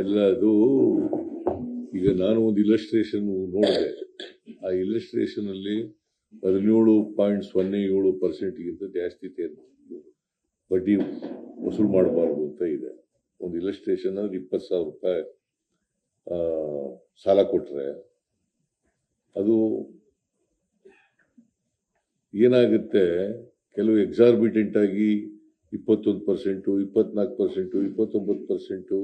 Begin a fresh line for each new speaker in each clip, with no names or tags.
ಎಲ್ಲ ಅದು ಈಗ ನಾನು ಒಂದು ಇಲಸ್ಟ್ರೇಷನ್ ನೋಡಿದೆ. ಆ ಇಲಸ್ಟ್ರೇಷನ್ ಅಲ್ಲಿ ಹದಿನೇಳು ಪಾಯಿಂಟ್ ಸೊನ್ನೆ ಏಳು ಪರ್ಸೆಂಟ್ಗಿಂತ ಜಾಸ್ತಿ ಬಡ್ಡಿ ವಸೂಲು ಮಾಡಬಾರ್ದು ಅಂತ ಇದೆ. ಒಂದು ಇಲಸ್ಟ್ರೇಷನ್ ಅಂದ್ರೆ ಇಪ್ಪತ್ತು ಸಾವಿರ ರೂಪಾಯಿ ಸಾಲ ಕೊಟ್ಟರೆ ಅದು ಏನಾಗುತ್ತೆ? ಕೆಲವು ಎಕ್ಸಾರ್ಬಿಟೆಂಟ್ ಆಗಿ ಇಪ್ಪತ್ತೊಂದು ಪರ್ಸೆಂಟು, ಇಪ್ಪತ್ನಾಲ್ಕು ಪರ್ಸೆಂಟು, ಇಪ್ಪತ್ತೊಂಬತ್ತು ಪರ್ಸೆಂಟು,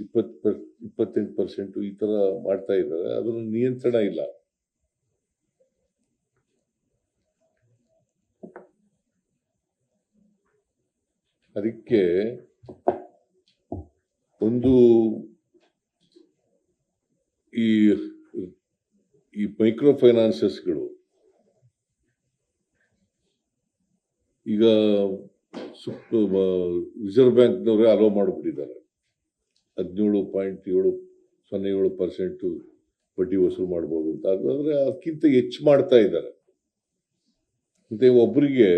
ಇಪ್ಪತ್ತು ಪರ್, ಇಪ್ಪತ್ತೆಂಟು ಪರ್ಸೆಂಟು ಈ ಥರ ಮಾಡ್ತಾ ಇದ್ದಾರೆ. ಅದರ ನಿಯಂತ್ರಣ ಇಲ್ಲ. ಅದಕ್ಕೆ ಒಂದು ಈ ಈ ಮೈಕ್ರೋ ಫೈನಾನ್ಸಸ್ಗಳು ಈಗ ರಿಸರ್ವ್ ಬ್ಯಾಂಕ್ನವರೇ ಅಲೋ ಮಾಡಿಬಿಟ್ಟಿದ್ದಾರೆ. ಹದಿನೇಳು ಪಾಯಿಂಟ್ ಏಳು, ಸೊನ್ನೆ ಏಳು ಪರ್ಸೆಂಟು ಬಡ್ಡಿ ವಸೂಲು ಮಾಡ್ಬೋದು ಅಂತ. ಅಂದರೆ ಅದಕ್ಕಿಂತ ಹೆಚ್ಚು ಮಾಡ್ತಾ ಇದ್ದಾರೆ. ಮತ್ತೆ ಒಬ್ಬರಿಗೆ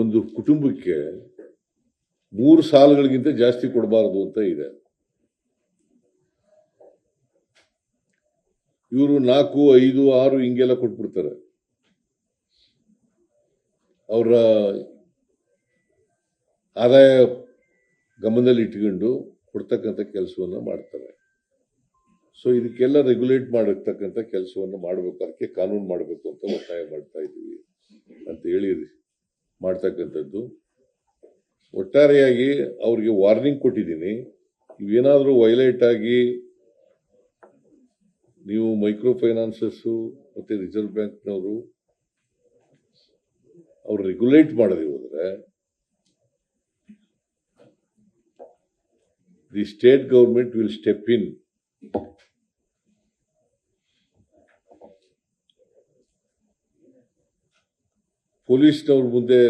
ಒಂದು ಕುಟುಂಬಕ್ಕೆ ಮೂರು ಸಾಲಗಳಿಗಿಂತ ಜಾಸ್ತಿ ಕೊಡಬಾರದು ಅಂತ ಇದೆ. ಇವರು ನಾಲ್ಕು, ಐದು, ಆರು ಹಿಂಗೆಲ್ಲ ಕೊಟ್ಬಿಡ್ತಾರೆ. ಅವರ ಆದಾಯ ಗಮನದಲ್ಲಿ ಇಟ್ಕೊಂಡು ಕೊಡ್ತಕ್ಕಂಥ ಕೆಲಸವನ್ನು ಮಾಡ್ತಾರೆ. ಸೊ ಇದಕ್ಕೆಲ್ಲ ರೆಗ್ಯುಲೇಟ್ ಮಾಡತಕ್ಕಂಥ ಕೆಲಸವನ್ನು ಮಾಡಬೇಕು. ಅದಕ್ಕೆ ಕಾನೂನು ಮಾಡಬೇಕು ಅಂತ ಒತ್ತಾಯ ಮಾಡ್ತಾ ಇದ್ದೀವಿ ಅಂತ ಹೇಳಿ ಮಾಡ್ತಕ್ಕಂಥದ್ದು. ಒಟ್ಟಾರೆಯಾಗಿ ಅವ್ರಿಗೆ ವಾರ್ನಿಂಗ್ ಕೊಟ್ಟಿದ್ದೀನಿ. ಇವೇನಾದರೂ ವೈಲೇಟ್ ಆಗಿ ನೀವು ಮೈಕ್ರೋ ಫೈನಾನ್ಸಸ್ಸು ಮತ್ತು ರಿಸರ್ವ್ ಬ್ಯಾಂಕ್ನವರು ಅವ್ರು ರೆಗ್ಯುಲೇಟ್ ಮಾಡದೆ ಹೋದ್ರೆ the state government will step in ಪೊಲೀಸ್ನವ್ರ ಮುಂದೆ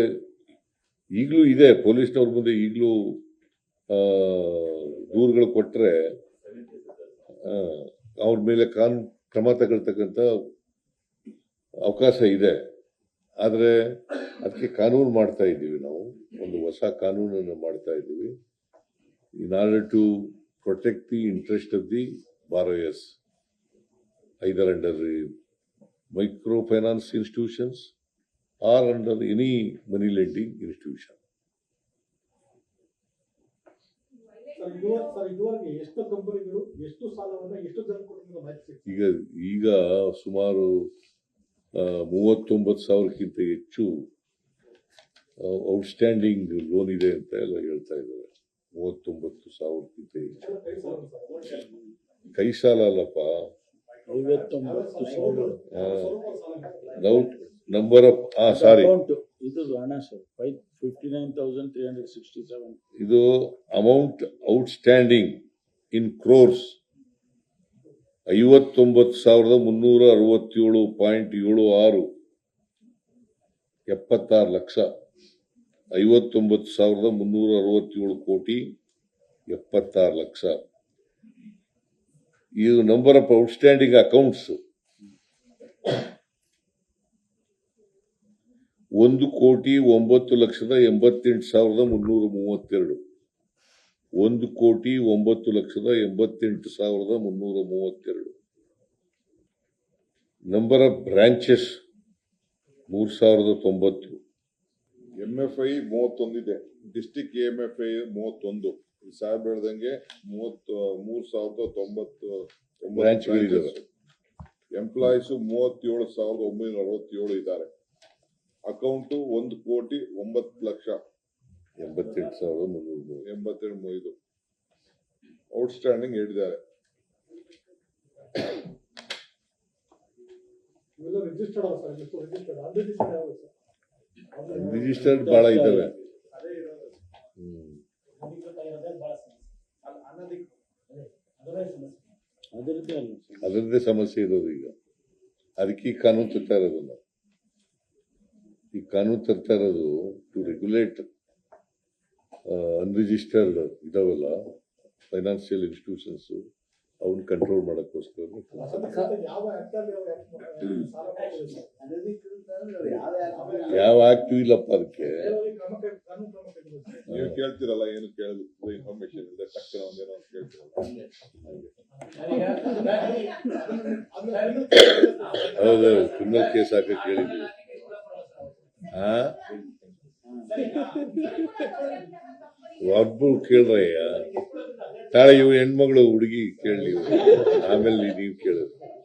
ಈಗಲೂ ಇದೆ ಪೊಲೀಸ್ನವ್ರ ಮುಂದೆ ಈಗಲೂ ದೂರುಗಳು ಕೊಟ್ಟರೆ ಅವ್ರ ಮೇಲೆ ಕಾನೂನು ಕ್ರಮ ತಗೊಳ್ತಕ್ಕಂಥ ಅವಕಾಶ ಇದೆ ಆದರೆ ಅದಕ್ಕೆ ಕಾನೂನು ಮಾಡ್ತಾ ಇದ್ದೀವಿ ನಾವು ಒಂದು ಹೊಸ ಕಾನೂನನ್ನು ಮಾಡ್ತಾ ಇದ್ದೀವಿ in order to protect the interest of the borrowers, either under micro finance institutions or under any money lending institution
sir ಇದುವರೆಗೆ ಸರ್ ಇದುವರೆಗೆ ಎಷ್ಟು ಕಂಪನಿಗಳು ಎಷ್ಟು ಸಾಲವನ್ನ ಎಷ್ಟು ಜನ ಕೊಟ್ಟಿರೋ ಮಾಹಿತಿ ಸಿಗ್ತದೆ.
ಈಗ ಈಗ ಸುಮಾರು ಮೂವತ್ತೊಂಬತ್ತು ಸಾವಿರಕ್ಕಿಂತ ಹೆಚ್ಚು ಔಟ್ಸ್ಟ್ಯಾಂಡಿಂಗ್ ಲೋನ್ ಇದೆ ಅಂತ ಎಲ್ಲ ಹೇಳ್ತಾ ಇದ್ದಾರೆ. ಮೂವತ್ತೊಂಬತ್ತು ಸಾವಿರಕ್ಕಿಂತ ಹೆಚ್ಚು. ಕೈ ಸಾಲ ಅಲ್ಲಪ್ಪ
ಐವತ್ತೊಂಬತ್ತು ಸಾವಿರ
ನಂಬರ್ ಆಫ್ ಹಾ ಸಾರಿ
ಇದು ಹಣ sir. Five fifty nine thousand three hundred sixty seven
ಇದು ಅಮೌಂಟ್ ಔಟ್ಸ್ಟ್ಯಾಂಡಿಂಗ್ ಇನ್ ಕ್ರೋರ್ಸ್ ಐವತ್ತೊಂಬತ್ತು ಸಾವಿರದ ಮುನ್ನೂರ ಅರವತ್ತೇಳು ಪಾಯಿಂಟ್ ಏಳು ಆರು ಎಪ್ಪತ್ತಾರು ಲಕ್ಷ. ಐವತ್ತೊಂಬತ್ತು ಸಾವಿರದ ಮುನ್ನೂರ ಅರವತ್ತೇಳು ಕೋಟಿ ಎಪ್ಪತ್ತಾರು ಲಕ್ಷ. ಇದು ನಂಬರ್ ಆಫ್ ಔಟ್ಸ್ಟ್ಯಾಂಡಿಂಗ್ ಅಕೌಂಟ್ಸ್ ಒಂದು ಕೋಟಿ ಒಂಬತ್ತು ಲಕ್ಷದ ಎಂಬತ್ತೆಂಟು ಸಾವಿರದ ಮುನ್ನೂರ ಮೂವತ್ತೆರಡು. ಒಂದು ಕೋಟಿ ಒಂಬತ್ತು ಲಕ್ಷದ ಎಂಬತ್ತೆಂಟು ಸಾವಿರದ ಮುನ್ನೂರ ಮೂವತ್ತೆರಡು. ನಂಬರ್ ಆಫ್ ಬ್ರಾಂಚಸ್ ಮೂರು ಸಾವಿರದ ತೊಂಬತ್ತು.
ಎಂ ಎಫ್ ಐ ಮೂವತ್ತೊಂದಿದೆ ಡಿಸ್ಟಿಕ್ ಎಂ ಎಫ್ ಐ ಮೂವತ್ತೊಂದು. ಈ ಸಾಹೇಬ್ ಹೇಳ್ದಂಗೆ ಮೂವತ್ತು ಮೂರ್ ಸಾವಿರದ ತೊಂಬತ್ತು. ಎಂಪ್ಲಾಯೀಸ್ ಮೂವತ್ತೇಳು ಸಾವಿರದ ಒಂಬೈನೂರ ಅರವತ್ತೇಳು ಇದ್ದಾರೆ. ಅಕೌಂಟು ಒಂದು ಕೋಟಿ ಒಂಬತ್ತು ಲಕ್ಷ.
ಎಂಬತ್ತೆಂಟು ಸಾವಿರದ ಮುನ್ನೂರು
ಎಂಬತ್ತೆರಡು ಇದು ಔಟ್ಸ್ಟ್ಯಾಂಡಿಂಗ್ ಹೇಳಿದ್ದಾರೆ.
Registered sir? Registered unregistered sir?
Registered ಬಹಳ ಇದಾವೆ.
ಅದರದ್ದೇ
ಸಮಸ್ಯೆ ಇರೋದು ಈಗ. ಅದಕ್ಕೆ ಈ ಕಾನೂನು ತರ್ತಾ ಇರೋದು ಈ ಕಾನೂನು ತರ್ತಾ ಇರೋದು ಟು ರೆಗ್ಯುಲೇಟ್ ಅನ್ರಿಜಿಸ್ಟರ್ಡ್ ಇದಾವಲ್ಲ ಫೈನಾನ್ಷಿಯಲ್ ಇನ್ಸ್ಟಿಟ್ಯೂಷನ್ಸ್ ಅವನ್ ಕಂಟ್ರೋಲ್ ಮಾಡಕ್ಕೋಸ್ಕರ
ಯಾವ
ಆಕ್ಟಿವ್ ಇಲ್ಲಪ್ಪ ಅದಕ್ಕೆ.
ನೀವು ಕೇಳ್ತಿರಲ್ಲ ಏನು ಕೇಳಿದ್ರು ಇನ್ಫಾರ್ಮೇಶನ್ ಇದೆ ತಕ್ಷಣ ಒಂದೇನೋ ಒಂದ್ ಕೇಳ್ತಿರಲ್ಲ.
ಹೌದು ಕ್ರಿಮಿನಲ್ ಕೇಸ್ ಹಾಕಕ್ಕೆ ಹೇಳಿದ್ವಿ ಹಾ ಒಬ್ಬರು ಕೇಳ್ರಯ್ಯ? ತಾಳೆ ಇವು ಹೆಣ್ಮಗಳು ಹುಡುಗಿ ಕೇಳಿ ಆಮೇಲೆ ನೀವು ಕೇಳೋದು